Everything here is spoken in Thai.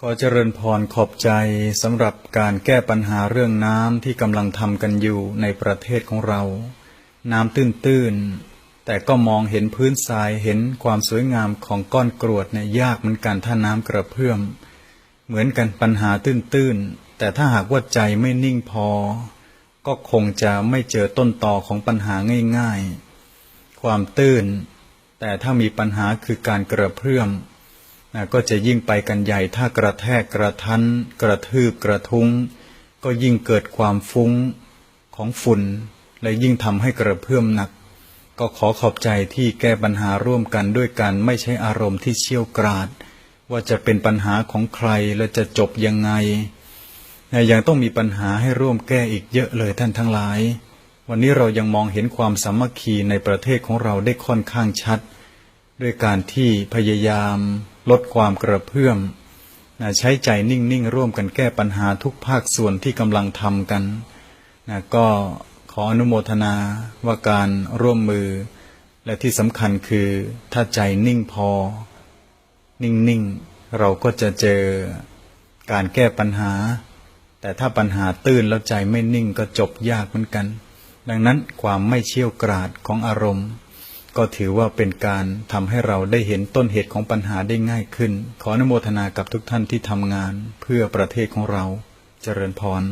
ขอเจริญพรขอบใจสำหรับการแก้ปัญหาเรื่องน้ำที่กำลังทำกันอยู่ในประเทศของเรา น้ำตื้นๆ แต่ก็มองเห็นพื้นทรายเห็นความสวยงามของก้อนกรวดเนี่ยยากเหมือนกันถ้าน้ำกระเพื่อม เหมือนกันปัญหาตื้นๆ แต่ถ้าหากว่าใจไม่นิ่งพอ ก็คงจะไม่เจอต้นตอของปัญหาง่ายๆ ความตื้น แต่ถ้ามีปัญหาคือการกระเพื่อม ก็จะยิ่งไปกันใหญ่ถ้ากระแทกกระทันกระทืบกระทุ้ง ก็ยิ่งเกิดความฟุ้งของฝุ่น และยิ่งทำให้กระเพื่อมหนัก ก็ขอขอบใจที่แก้ปัญหาร่วมกันด้วยกันไม่ใช่อารมณ์ที่เชี่ยวกราด ว่าจะเป็นปัญหาของใครและจะจบยังไงยังต้องมีปัญหาให้ร่วมแก้อีกเยอะเลยท่านทั้งหลาย วันนี้เรายังมองเห็นความสามัคคีในประเทศของเราได้ค่อนข้างชัด ด้วยการที่พยายามลดความกระเพื่อมนะใช้ใจนิ่งๆ ร่วมกันแก้ปัญหาทุกภาคส่วนที่กำลังทำกันนะก็ขออนุโมทนาว่าการร่วมมือ และที่สำคัญคือถ้าใจนิ่งพอ นิ่งๆ เราก็จะเจอการแก้ปัญหา แต่ถ้าปัญหาตื้นแล้วใจไม่นิ่งก็จบยากเหมือนกัน ดังนั้นความไม่เชี่ยวกราดของอารมณ์ ก็ถือว่าเป็นการทำให้เราได้เห็นต้นเหตุของปัญหาได้ง่ายขึ้น ขออนุโมทนากับทุกท่านที่ทำงาน เพื่อประเทศของเรา เจริญพร